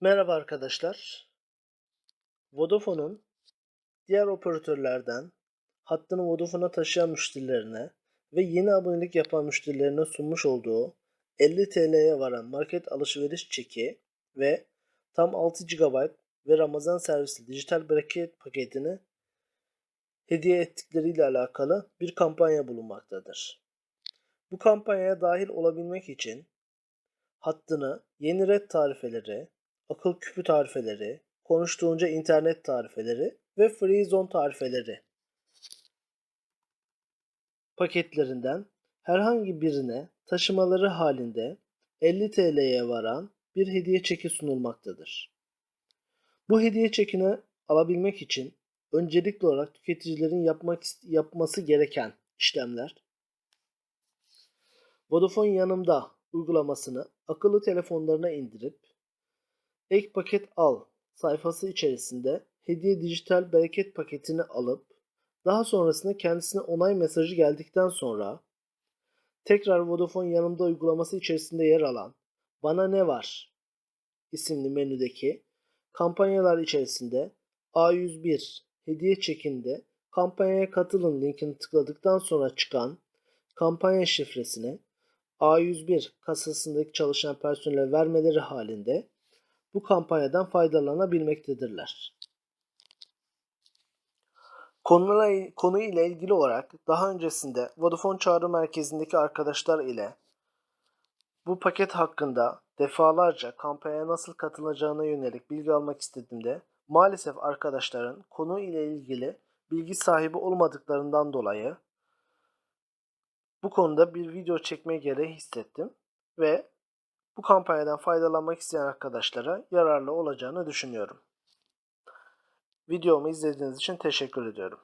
Merhaba arkadaşlar. Vodafone'un diğer operatörlerden hattını Vodafone'a taşıyan müşterilerine ve yeni abonelik yapan müşterilerine sunmuş olduğu 50 TL'ye varan market alışveriş çeki ve tam 6 GB ve Ramazan servisi dijital braket paketini hediye ettikleriyle alakalı bir kampanya bulunmaktadır. Bu kampanyaya dahil olabilmek için hattını yeni red tarifeleri, akıl küpü tarifeleri, konuştuğunca internet tarifeleri ve free zone tarifeleri paketlerinden herhangi birine taşımaları halinde 50 TL'ye varan bir hediye çeki sunulmaktadır. Bu hediye çekini alabilmek için öncelikli olarak tüketicilerin yapmak yapması gereken işlemler Vodafone yanımda uygulamasını akıllı telefonlarına indirip ek paket al sayfası içerisinde hediye dijital bereket paketini alıp daha sonrasında kendisine onay mesajı geldikten sonra tekrar Vodafone yanımda uygulaması içerisinde yer alan Bana Ne Var? isimli menüdeki kampanyalar içerisinde A101 hediye çekinde kampanyaya katılın linkini tıkladıktan sonra çıkan kampanya şifresini A101 kasasındaki çalışan personele vermeleri halinde bu kampanyadan faydalanabilmektedirler. Konuyla, konu ile ilgili olarak daha öncesinde Vodafone çağrı merkezindeki arkadaşlar ile bu paket hakkında defalarca kampanyaya nasıl katılacağına yönelik bilgi almak istediğimde maalesef arkadaşların konu ile ilgili bilgi sahibi olmadıklarından dolayı bu konuda bir video çekme gereği hissettim ve bu kampanyadan faydalanmak isteyen arkadaşlara yararlı olacağını düşünüyorum. Videomu izlediğiniz için teşekkür ediyorum.